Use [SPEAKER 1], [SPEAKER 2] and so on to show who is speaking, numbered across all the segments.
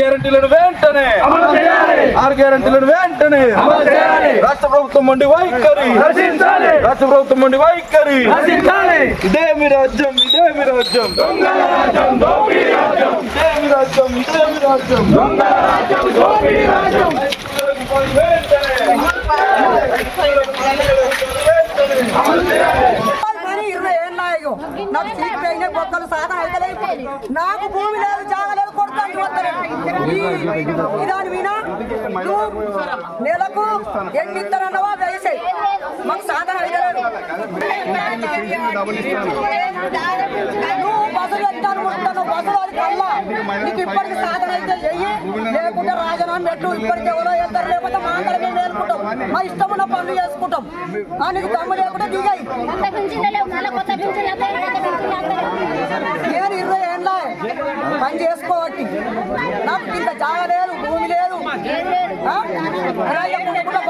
[SPEAKER 1] గ్యారంటీలను వెంటనే ఆరు గ్యారంటీలను వెంటనే రాష్ట్ర ప్రభుత్వం మండి వైఖరి. రాష్ట్ర ప్రభుత్వం మండి వైఖరి. ఇదే మీ రాజ్యం ఇదే మీ రాజ్యం. ఇదే మీ రాజ్యం ఇదే మీ రాజ్యం
[SPEAKER 2] దోపిడీ రాజ్యం
[SPEAKER 3] కానీ ఇరవై ఏళ్ళ నాకు సీట్ అయినా బొక్కలు సాధన అయితే నాకు భూమి లేదు జాగలేదు లేదు కొడుతాను వస్తలేదు ఇదాని వినా నువ్వు నెలకు ఎన్నిద్దరన్నవా వేసాయి మాకు సాధన అయితే నువ్వు కల్లా నీకు ఇప్పటికి సాధన అయితే చెయ్యి లేకుంటే రాజీనామా పెట్టు ఇప్పటికి ఎవరో వెళ్తారు లేకపోతే మా మేము మా ఇష్టం ఉన్న పనులు చేసుకుంటాం నీకు దమ్ము లేకుండా దిగాయి నేను ఇరవై ఏళ్ళ పని చేసుకోవట్టి నాకు ఇంత జాగ లేదు భూమి లేదు ఆ? రాయకుండా కూడా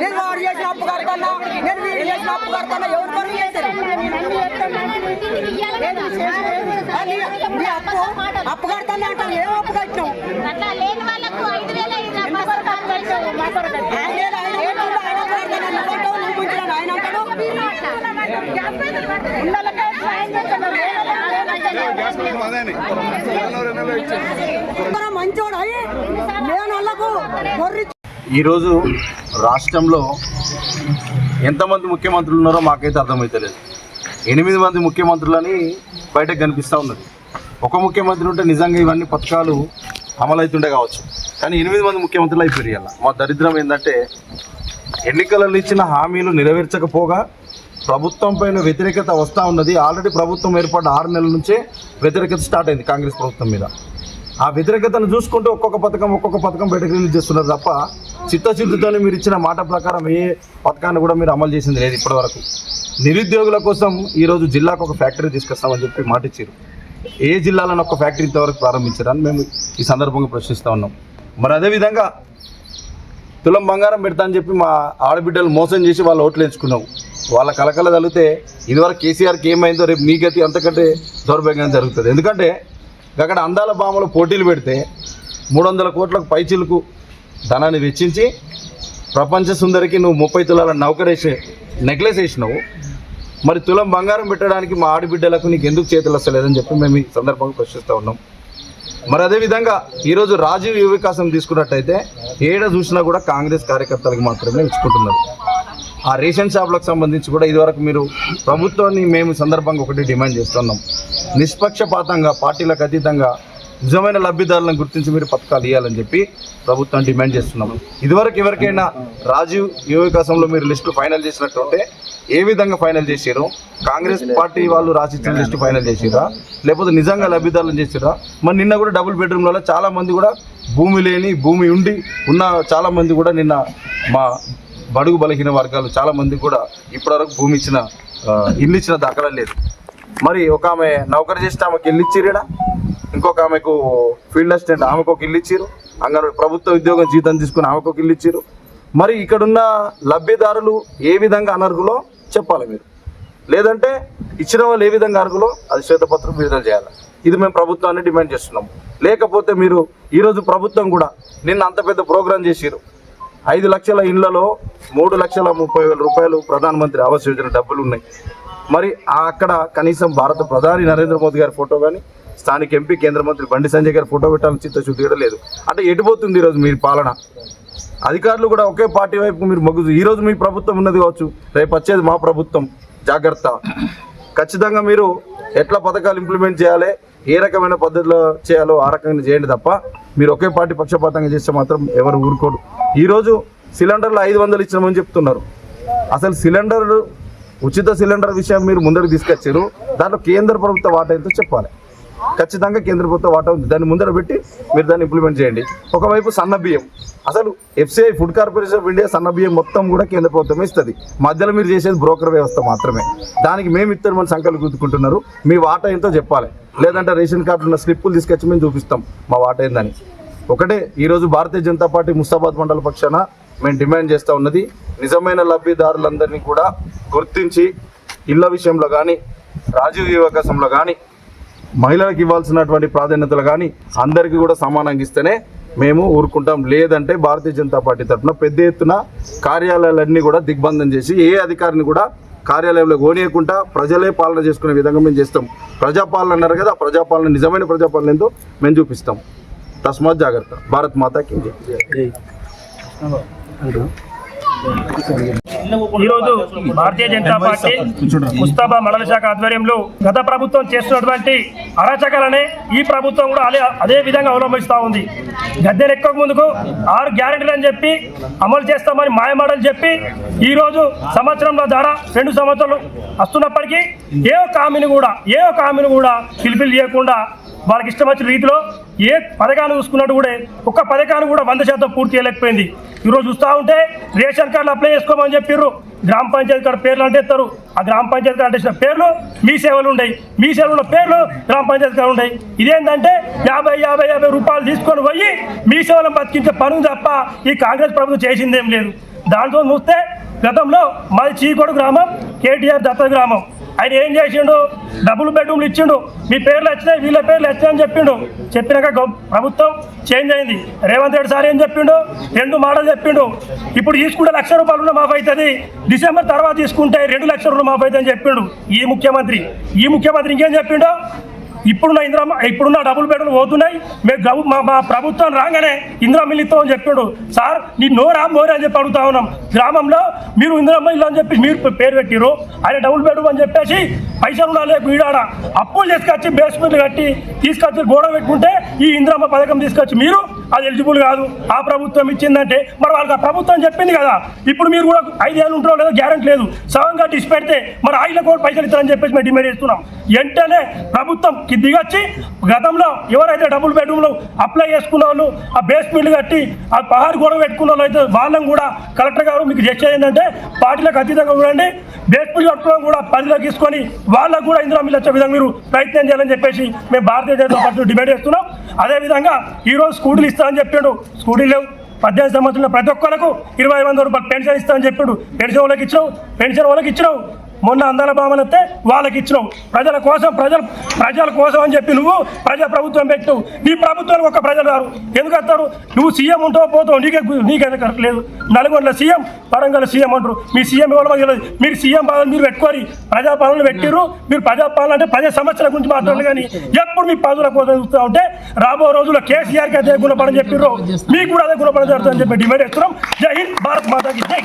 [SPEAKER 3] నేను అయింది నేను చేసిన అప్పు కడతానా ఎవరు పనులు చేశారు? అప్పు? అప్పు కడతానా అంటాను ఏం అప్పు
[SPEAKER 4] కాదు
[SPEAKER 3] ఆయన అంటాడు. మంచోడు అయ్యి. నేను వాళ్ళకు
[SPEAKER 1] ఈరోజు రాష్ట్రంలో ఎంతమంది ముఖ్యమంత్రులు ఉన్నారో మాకైతే అర్థమవుతలేదు ఎనిమిది మంది ముఖ్యమంత్రులని బయటకు కనిపిస్తూ ఉన్నది. ఒక ముఖ్యమంత్రి ఉంటే నిజంగా ఇవన్నీ పథకాలు అమలవుతుండే కావచ్చు. కానీ ఎనిమిది మంది ముఖ్యమంత్రులు అయిపోయారు మా దరిద్రం ఏంటంటే ఎన్నికలలో ఇచ్చిన హామీలు నెరవేర్చకపోగా ప్రభుత్వం పైన వ్యతిరేకత వస్తూ ఉన్నది. ఆల్రెడీ ప్రభుత్వం ఏర్పడ్డ ఆరు నెలల నుంచే వ్యతిరేకత స్టార్ట్ అయింది కాంగ్రెస్ ప్రభుత్వం మీద. ఆ వ్యతిరేకతను చూసుకుంటూ ఒక్కొక్క పథకం ఒక్కొక్క పథకం బయటకు రిలీజ్ చేస్తున్నారు తప్ప చిత్తశుద్ధితో మీరు ఇచ్చిన మాట ప్రకారం ఏ పథకాన్ని కూడా మీరు అమలు చేసింది లేదు ఇప్పటివరకు. నిరుద్యోగుల కోసం ఈరోజు జిల్లాకు ఒక ఫ్యాక్టరీ తీసుకొస్తామని చెప్పి మాట ఇచ్చారు ఏ జిల్లాలను ఒక ఫ్యాక్టరీ ఇంతవరకు ప్రారంభించారని మేము ఈ సందర్భంగా ప్రశ్నిస్తూ ఉన్నాం. మరి అదేవిధంగా తులం బంగారం పెడతా అని చెప్పి మా ఆడబిడ్డలు మోసం చేసి వాళ్ళు ఓట్లు ఎంచుకున్నావు వాళ్ళ కలకల తగిలితే ఇదివరకు కేసీఆర్కి ఏమైందో రేపు మీ గతి అంతకంటే దౌర్భాగ్యం జరుగుతుంది. ఎందుకంటే అక్కడ అందాల భామలు పోటీలు పెడితే మూడు వందల కోట్లకు పైచిలకు ధనాన్ని వెచ్చించి ప్రపంచ సుందరికి నువ్వు ముప్పై తులాల నౌకరేసి నెక్లెస్ వేసినావు. మరి తులం బంగారం పెట్టడానికి మా ఆడబిడ్డలకు నీకు ఎందుకు చేతులు వస్తలేదని చెప్పి మేము ఈ సందర్భంగా ప్రశ్నిస్తూ ఉన్నాం. మరి అదేవిధంగా ఈరోజు రాజీవ్ యువ వికాసం తీసుకున్నట్టయితే ఏడ చూసినా కూడా కాంగ్రెస్ కార్యకర్తలకు మాత్రమే ఇచ్చుకుంటున్నారు. ఆ రేషన్ షాపులకు సంబంధించి కూడా ఇదివరకు మీరు ప్రభుత్వాన్ని మేము సందర్భంగా ఒకటి డిమాండ్ చేస్తున్నాం. నిష్పక్షపాతంగా పార్టీలకు అతీతంగా నిజమైన లబ్ధిదారులను గుర్తించి మీరు పథకాలు ఇవ్వాలని చెప్పి ప్రభుత్వం డిమాండ్ చేస్తున్నాం. ఇదివరకు ఎవరికైనా రాజీవ్ యువకాశంలో మీరు లిస్టు ఫైనల్ చేసినట్టుంటే ఏ విధంగా ఫైనల్ చేసారు కాంగ్రెస్ పార్టీ వాళ్ళు రాసిచ్చిన లిస్టు ఫైనల్ చేసిరా లేకపోతే నిజంగా లబ్ధిదారులను చేసిరా మరి నిన్న కూడా డబుల్ బెడ్రూమ్లలో చాలామంది కూడా భూమి లేని భూమి ఉండి ఉన్న చాలామంది కూడా నిన్న మా బడుగు బలహీన వర్గాలు చాలా మంది కూడా ఇప్పటివరకు భూమి ఇచ్చిన ఇల్లు ఇచ్చిన దాఖలా లేదు. మరి ఒక ఆమె నౌకరు చేస్తే ఆమెకు ఇల్లు ఇచ్చిరా ఇంకొక ఆమెకు ఫీల్డ్ అసిస్టెంట్ ఆమెకు ఒక ఇల్లు ఇచ్చారు అంగన్వాడీ ప్రభుత్వ ఉద్యోగం జీతం తీసుకుని ఆమెకు ఒక ఇల్లు ఇచ్చారు మరి ఇక్కడున్న లబ్ధిదారులు ఏ విధంగా అనర్హులో చెప్పాలి మీరు? లేదంటే ఇచ్చిన వాళ్ళు ఏ విధంగా అర్హులో అది శ్వేతపత్రం విడుదల చేయాలి? ఇది మేము ప్రభుత్వాన్ని డిమాండ్ చేస్తున్నాం. లేకపోతే మీరు ఈరోజు ప్రభుత్వం కూడా నిన్న అంత పెద్ద ప్రోగ్రాం చేసిరు ఐదు లక్షల ఇళ్ళలో మూడు లక్షల ముప్పై వేల రూపాయలు ప్రధానమంత్రి ఆవాస్ యోజన డబ్బులు ఉన్నాయి మరి అక్కడ కనీసం భారత ప్రధాని నరేంద్ర మోదీ గారి ఫోటో కానీ స్థానిక ఎంపీ కేంద్ర మంత్రి బండి సంజయ్ గారి ఫోటో పెట్టాలని చిత్తశుద్ధి కూడా లేదు. అంటే ఎటుపోతుంది ఈరోజు మీరు పాలన? అధికారులు కూడా ఒకే పార్టీ వైపు మీరు మొగ్గు ఈరోజు మీ ప్రభుత్వం ఉన్నది కావచ్చు రేపు వచ్చేది మా ప్రభుత్వం. జాగ్రత్త. ఖచ్చితంగా మీరు ఎట్లా పథకాలు ఇంప్లిమెంట్ చేయాలి ఏ రకమైన పద్ధతిలో చేయాలో ఆ రకంగా చేయండి తప్ప మీరు ఒకే పార్టీ పక్షపాతంగా చేస్తే మాత్రం ఎవరు ఊరుకోరు. ఈరోజు సిలిండర్లు ఐదు వందలు ఇచ్చినామని చెప్తున్నారు. అసలు సిలిండర్ ఉచిత సిలిండర్ విషయం మీరు ముందరకు తీసుకొచ్చారు దాంట్లో కేంద్ర ప్రభుత్వ వాటా ఎంతో చెప్పాలి. ఖచ్చితంగా కేంద్ర ప్రభుత్వ వాటా ఉంది. దాన్ని ముందర పెట్టి మీరు దాన్ని ఇంప్లిమెంట్ చేయండి. ఒకవైపు సన్న బియ్యం. అసలు FCI food corporation of India సన్న బియ్యం మొత్తం కూడా కేంద్ర ప్రభుత్వమే ఇస్తుంది. మధ్యలో మీరు చేసేది బ్రోకర్ వ్యవస్థ మాత్రమే. దానికి మేము ఇద్దరు మన సంఖ్యలు గుర్తుకుంటున్నారు. మీ వాటా ఎంతో చెప్పాలి. లేదంటే రేషన్ కార్డు ఉన్న స్లిప్పులు తీసుకొచ్చి మేము చూపిస్తాం. మా వాటా ఏందని. ఒకటే ఈరోజు భారతీయ జనతా పార్టీ ముస్తాబాద్ మండల పక్షాన మేము డిమాండ్ చేస్తూ ఉన్నది. నిజమైన లబ్ధిదారులందరినీ కూడా గుర్తించి ఇళ్ళ విషయంలో కానీ రాజీవ్ అవకాశంలో కానీ మహిళలకు ఇవ్వాల్సినటువంటి ప్రాధాన్యతలు కానీ అందరికీ కూడా సమానంగా ఇస్తేనే మేము ఊరుకుంటాం. లేదంటే భారతీయ జనతా పార్టీ తరఫున పెద్ద ఎత్తున కార్యాలయాలన్నీ కూడా దిగ్బంధం చేసి ఏ అధికారిని కూడా కార్యాలయంలో కోనియకుండా ప్రజలే పాలన చేసుకునే విధంగా మేము చేస్తాం. ప్రజాపాలన అన్నారు కదా ప్రజాపాలన నిజమైన ప్రజాపాలన ఏందో మేము చూపిస్తాం. తస్మాత్ జాగ్రత్త. భారత్ మాతాకి జై.
[SPEAKER 5] ఈరోజు భారతీయ జనతా పార్టీ ముస్తాబా మండల శాఖ ఆధ్వర్యంలో గత ప్రభుత్వం చేస్తున్నటువంటి అరాచకాలనే ఈ ప్రభుత్వం కూడా అదే అదే విధంగా అవలంబిస్తూ ఉంది. గద్దెలు ఎక్కక ముందుకు ఆరు గ్యారెంటీలు అని చెప్పి అమలు చేస్తామని మాయమాటలు చెప్పి ఈరోజు సంవత్సరంలో ధర రెండు సంవత్సరాలు వస్తున్నప్పటికీ ఏ ఒక్క హామీని కూడా ఏ ఒక్క హామీని కూడా పిలుపులు చేయకుండా వాళ్ళకి ఇష్టం వచ్చిన రీతిలో ఏ పథకాన్ని చూసుకున్నట్టు కూడా ఒక్క పథకాన్ని కూడా వంద శాతం పూర్తి చేయలేకపోయింది. ఈరోజు చూస్తూ ఉంటే రేషన్ కార్డులు అప్లై చేసుకోమని చెప్పిర్రు. గ్రామ పంచాయతీ కార్డు పేర్లు అంటే ఇస్తారు ఆ గ్రామ పంచాయతీ కార్డు ఇచ్చిన పేర్లు మీ సేవలు ఉన్నాయి మీ సేవలు ఉన్న పేర్లు గ్రామ పంచాయతీ కార్డు ఉన్నాయి ఇదేంటంటే యాభై యాభై యాభై రూపాయలు తీసుకొని పోయి మీ సేవలను బతికించే పనులు తప్ప ఈ కాంగ్రెస్ ప్రభుత్వం చేసిందేం లేదు. దాంట్లో చూస్తే గతంలో మాది చీకోడు గ్రామం కేటీఆర్ దత్త గ్రామం. ఆయన ఏం చేసిండు? డబుల్ బెడ్రూమ్లు ఇచ్చిండు. మీ పేర్లు వచ్చినాయి వీళ్ళ పేర్లు వచ్చినాయని చెప్పిండు. చెప్పినాక ప్రభుత్వం చేంజ్ అయింది. రేవంత్ రెడ్డి సార్ ఏం చెప్పిండు? రెండు మాటలు చెప్పిండు. ఇప్పుడు తీసుకుంటే లక్ష రూపాయలు రుణం మాఫ్ అవుతుంది. డిసెంబర్ తర్వాత తీసుకుంటే రెండు లక్షల రుణం మాఫ్ అవుతుంది అని చెప్పిండు ఈ ముఖ్యమంత్రి. ఈ ముఖ్యమంత్రి ఇంకేం చెప్పిండో? ఇప్పుడున్న ఇందిరా ఇప్పుడున్న డబుల్ బెడ్రూమ్ పోతున్నాయి. మేము మా మా ప్రభుత్వం రాగానే ఇందిరా మిల్లితో అని చెప్పాడు. సార్ నీ నోరా మోరే అని చెప్పి అడుగుతా ఉన్నాం. గ్రామంలో మీరు ఇందిరా ఇల్లు అని చెప్పి మీరు పేరు పెట్టిరు ఆయన డబుల్ బెడ్రూమ్ అని చెప్పేసి పైసలు ఉండాలి వీడాడ అప్పులు తీసుకొచ్చి బేస్మెంట్లు కట్టి తీసుకొచ్చి గోడ పెట్టుకుంటే ఈ ఇందిరమ్మ పథకం తీసుకొచ్చి మీరు అది ఎలిజిబుల్ కాదు. ఆ ప్రభుత్వం ఇచ్చిందంటే మరి వాళ్ళకి ఆ ప్రభుత్వం చెప్పింది కదా. ఇప్పుడు మీరు కూడా ఐదేళ్ళు ఉంటారో లేదో గ్యారెంటీ లేదు. సగం కట్టి ఇచ్చి పెడితే మరి ఐదు కూడా పైసలు ఇస్తారని చెప్పేసి మేము డిమాండ్ చేస్తున్నాం. వెంటనే ప్రభుత్వం దిగొచ్చి గతంలో ఎవరైతే డబుల్ బెడ్రూమ్లో అప్లై చేసుకున్న వాళ్ళు ఆ బేస్మెంట్లు కట్టి ఆ పహారు గొడవ పెట్టుకున్న వాళ్ళు అయితే వాళ్ళని కూడా కలెక్టర్ గారు మీకు చేసేది ఏంటంటే పార్టీలకు అతీతంగా చూడండి బేస్మెంట్ కట్టుకోవడం కూడా పరిధిలోకి తీసుకొని వాళ్ళకు కూడా ఇందులో మీరు వచ్చే విధంగా మీరు ప్రయత్నం చేయాలని చెప్పేసి మేము భారతీయ జనతా పార్టీ డిమాండ్ చేస్తున్నాం. అదేవిధంగా ఈరోజు స్కూటీలు ఇస్తామని చెప్పిండు. స్కూటీలు లేవు. పద్దెనిమిది సంవత్సరాల ప్రతి ఒక్కరికి ఇరవై వందల రూపాయలు పెన్షన్ ఇస్తామని చెప్పిండు. పెన్షన్ వాళ్ళకి ఇచ్చినావు పెన్షన్ వాళ్ళకి ఇచ్చినావు మొన్న అందాల భామలు వస్తే వాళ్ళకి ఇచ్చినావు ప్రజల కోసం ప్రజల ప్రజల కోసం అని చెప్పి నువ్వు ప్రజా ప్రభుత్వం పెట్టు. నీ ప్రభుత్వానికి ఒక ప్రజలు రారు. ఎందుకు వస్తారు? నువ్వు సీఎం ఉంటావు పోతావు నీకే నీకే కరెక్ట్ లేదు. నల్గొండల సీఎం వరంగల్ సీఎం అంటారు. మీ సీఎం ఎవరు తెలియదు మీరు సీఎం పాలన మీరు పెట్టుకోరి. ప్రజాపాలన పెట్టిర్రు. మీరు ప్రజా పాలన అంటే ప్రజా సమస్యల గురించి మాట్లాడాలి కానీ ఎప్పుడు మీ పదవుల కోసం చూస్తూ ఉంటే రాబో రోజుల్లో కేసీఆర్కి అదే గుణపడని చెప్పిర్రు. మీకు కూడా అదే గుణపడని జరుగుతుందని చెప్పి డిమాండ్ చేస్తున్నాం. జై హింద్ భారత్ మాతాకి జై.